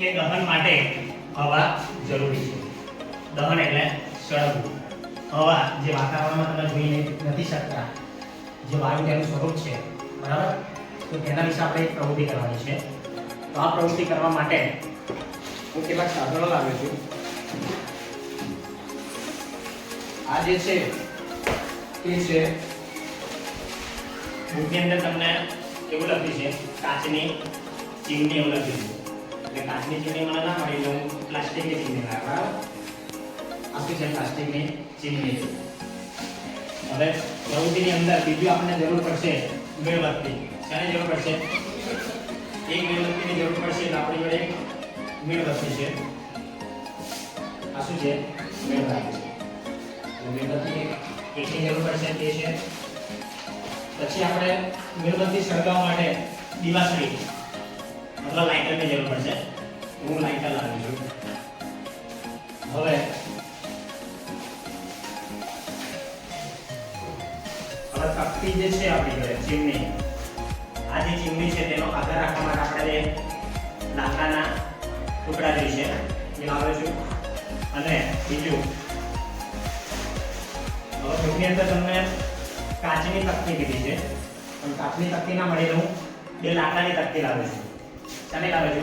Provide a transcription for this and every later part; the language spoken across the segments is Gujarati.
કે દહન માટે હવા જરૂરી છે. દહન એટલે સળગવું. હવા જે વાતાવરણમાં તમે જોઈ નથી શકતા, જે વાયુ તેનું સ્વરૂપ છે, બરાબર? તો તેના વિશે આપણે પ્રવૃત્તિ કરવાની છે. તો આ પ્રવૃત્તિ કરવા માટે હું કેટલાક સાધનો લાવ્યો છું. આ જે છે તે છે, બુકની અંદર તમને એવું લખ્યું છે? કાચની ચીમની એવું લખ્યું છે. એટલે કાચની ચીની મને ના મળી એટલે હું પ્લાસ્ટિકની ચીની લાવ બરાબર આ છે પ્લાસ્ટિકની ચીમની હવે પ્રવૃત્તિની અંદર બીજું આપણને જરૂર પડશે મીણબત્તી શાની જરૂર પડશે એક મીણબત્તીની જરૂર પડશે એટલે આપણી જોડે મીણબત્તી છે આ શું છે મીણબત્તી મીણબત્તી એકની જરૂર પડશે તે છે પછી આપણે મીણબત્તી સળગાવવા માટે દિવાસળી લાઇટરની જરૂર પડશે હું લાઇટર લાવી છું. હવે હવે તકતી જે છે આપણી ઘરે ચીમની આ જે ચીમની છે, તેનો આધાર રાખવા માટે આપણે જે લાકડાના ટુકડા જે છે, એ લાવ્યો છું. અને બીજું, હવે બુકની અંદર તમને કાચની તકતી કીધી છે. પણ કાચની તકતી ના મળી હું બે લાકડાની તકતી લાવ્યો છું. શાની લાવે છે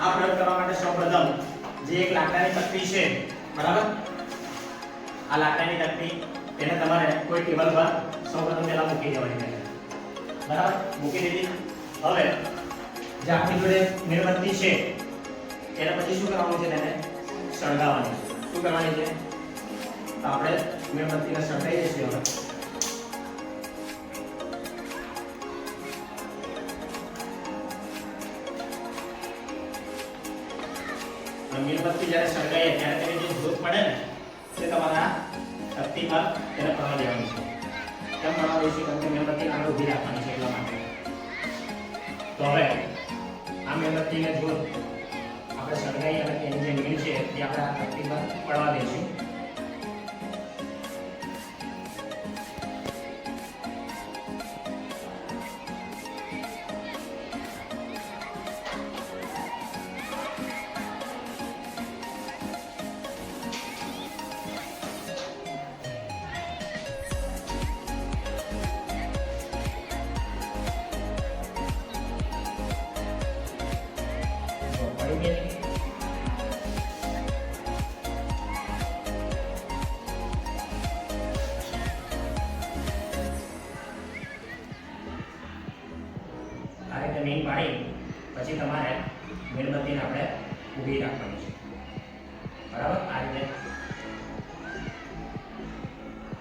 આ પ્રયોગ કરવા માટે સૌપ્રથમ જે એક લાકડાની તકતી છે, બરાબર? આ લાકડાની તકતી, તેને તમારે કોઈ ટેબલ પર સૌપ્રથમ પહેલા મૂકી દેવાની છે. બરાબર? મૂકી દીધી. હવે, જે આપણી જોડે મીણબત્તી છે, એના પછી શું કરવાનું છે તેને? સળગાવવાની છે. શું કરવાની છે? તો આપણે મીણબત્તીને સળગાવી દઈશું હવે. મીણબત્તી જ્યારે સળગાઈએ ત્યારે તેની જે ધૂપ પડે ને, તે તમારા પર તેને પડવા દેવાનું છે. કેમ પ્રવાહ દઈશું કેમ કે મીણબત્તી આગળ ઊભી રાખવાની છે એટલા માટે. તો હવે, આ મીણબત્તીને જો આપણે સળગાઈ અને તેની જે મીણ છે, તે આપણે આ પર પડવા દઈશું.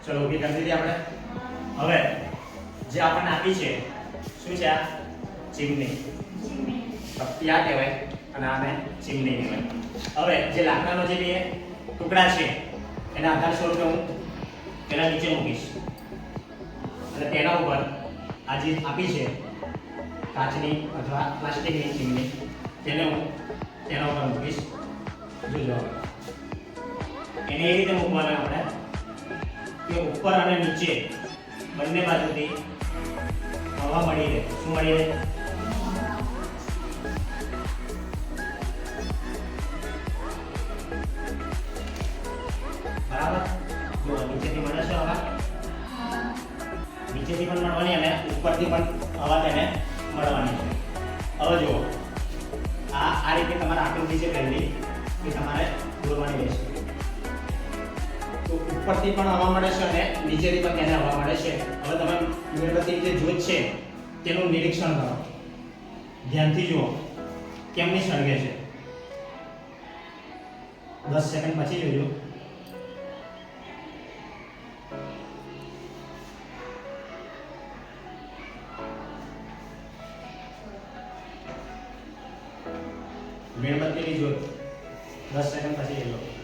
ચલો ઊભી કરી દીધી આપણે. હવે, જે આપણને આપી છે, શું છે આ? ચીમની. આ કહેવાય અને આને ચીમની કહેવાય. હવે, જે લાકડાનો જે બે ટુકડા છે, એના આધાર સ્વરૂપે હું તેના નીચે મૂકીશ. અને તેના ઉપર આ જે આપી છે, કાચની અથવા પ્લાસ્ટિકની ચીમની, તેને હું તેના ઉપર મૂકીશ. જોજો. એને એ રીતે મૂકવાના આપણે કે ઉપર અને નીચે બંને બાજુથી હવા મળી રહે, શું મળી રહે? બરાબર? જો, નીચેથી મળે છે હવા? નીચેથી પણ મળવાની અને ઉપરથી પણ હવા તેને મળવાની હવે જુઓ, આ આ રીતે તમારે આકૃતિ છે પહેલી કે તમારે દોરવાની રહેશે. ઉપરથી પણ હવા મળે છે અને નીચેથી પણ તેને હવા મળે છે. હવે તમે મીણબત્તી જે જ્યોત છે, તેનું નિરીક્ષણ કરો. ધ્યાનથી જુઓ, કેમની સળગે છે? દસ સેકન્ડ પછી જોજો. મીણબત્તીની જ્યોત દસ સેકન્ડ પછી જોજો.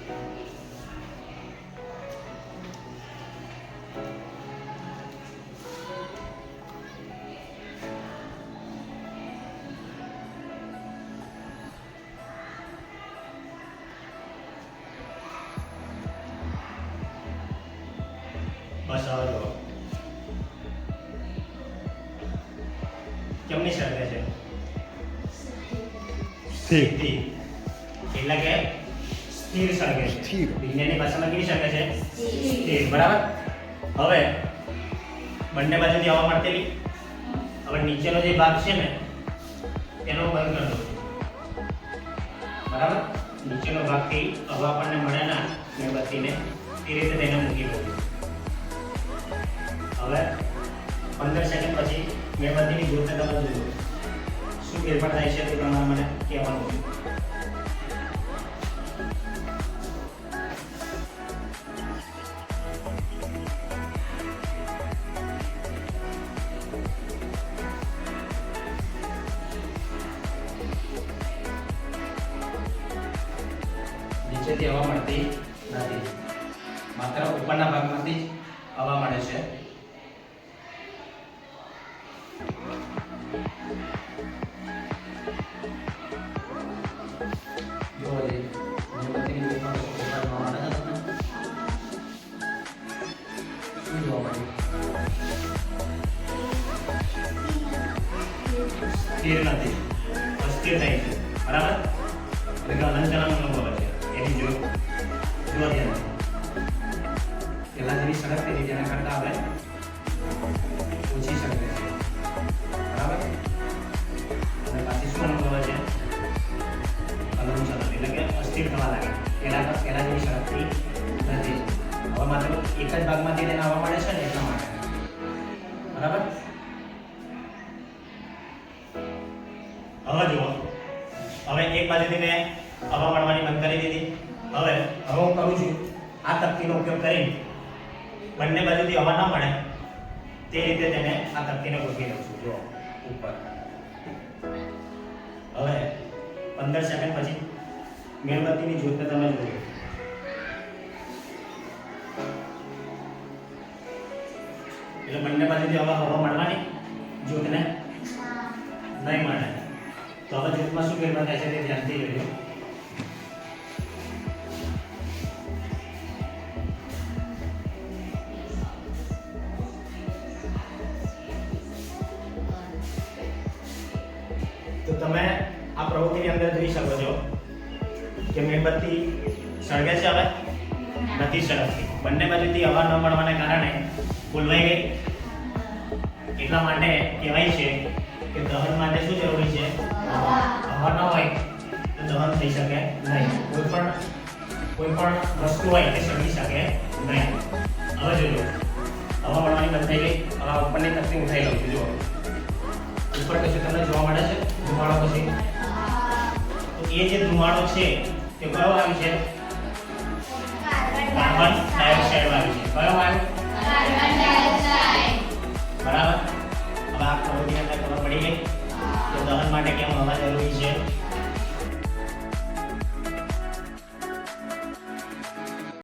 કેમની સળગે છે? સ્થિતિ. એટલે કે સ્થિર સળગે છે. સ્થિર. વિજ્ઞાનની ભાષામાં કેવી સળગે છે? સ્થિર. બરાબર? હવે બંને બાજુથી હવા મળતેલી હવે નીચેનો જે ભાગ છે ને એનો બંધ કરી દો બરાબર? નીચેનો ભાગથી હવા આપણને મળે ના મીણબત્તીને તે રીતે તેને મૂકી દો હવે પંદર સેકન્ડ પછી મીણબત્તીની જ્યોતને તમે જોયું. શું ફેરફાર થાય છે તે પ્રમાણે મને કહેવાનું. નીચેથી હવા મળતી નથી. માત્ર ઉપરના ભાગમાંથી જ હવા મળે છે. અસ્થિર થાય છે બરાબર? એટલે કે હલનચલન બોલે છે એની જો જો ધ્યાન પેલા જેવી સડક તેની તેના કરતા આપણે ઓછી શકીએ છીએ બરાબર? અને પાછી શું અનુભવે છે? હલનચલન એટલે કે અસ્થિર થવા લાગે. પેલા પેલા જેવી સડકતી નથી. હવે માત્ર એક જ ભાગમાંથી તેને હવા મળે છે ને એટલા માટે. બરાબર? હવે એક બાજુથી મેં હવા મળવાની બંધ કરી દીધી. હવે હવે હું કરું છું આ તકતીનો ઉપયોગ કરીને બંને બાજુથી હવા ના મળે તે રીતે તેને આ તકતીને ગોઠવી દઉં છું. જો, ઉપર. હવે પંદર સેકન્ડ પછી મીણબત્તીની જ્યોતને તમે જોયો એટલે બંને બાજુથી હવા હવા મળવાની જ્યોતને નહીં મળે. તો હવે જૂથમાં શું ફેરફાર થાય છે તે ધ્યાનથી જોજો. તો તમે આ પ્રવૃત્તિની અંદર જોઈ શકો છો કે મીણબત્તી સળગે છે હવે? નથી સળગતી. બંને બાજુથી હવા ન મળવાને કારણે ફૂલવાઈ ગઈ. એટલા માટે કહેવાય છે કે દહન માટે શું જરૂરી છે? હવા ન હોય તો દહન થઈ શકે નહીં. કોઈ પણ કોઈ પણ વસ્તુ હોય તે સળગી શકે નહીં. હવે જોજો. હવા મળવાની બંધ થઈ ગઈ. હવે ઉપરની તકતી ઉઠાઈ લઉં છું. જુઓ. ઉપર કશું તમને જોવા મળે છે? ધુમાડો પછી? તો એ જે ધુમાડો છે, તે કયો આવ્યું છે? કાર્બન ડાયોક્સાઇડ આવ્યું છે. કયો આવ્યો બરાબર? દહન માટે કેમ હવા જરૂરી છે?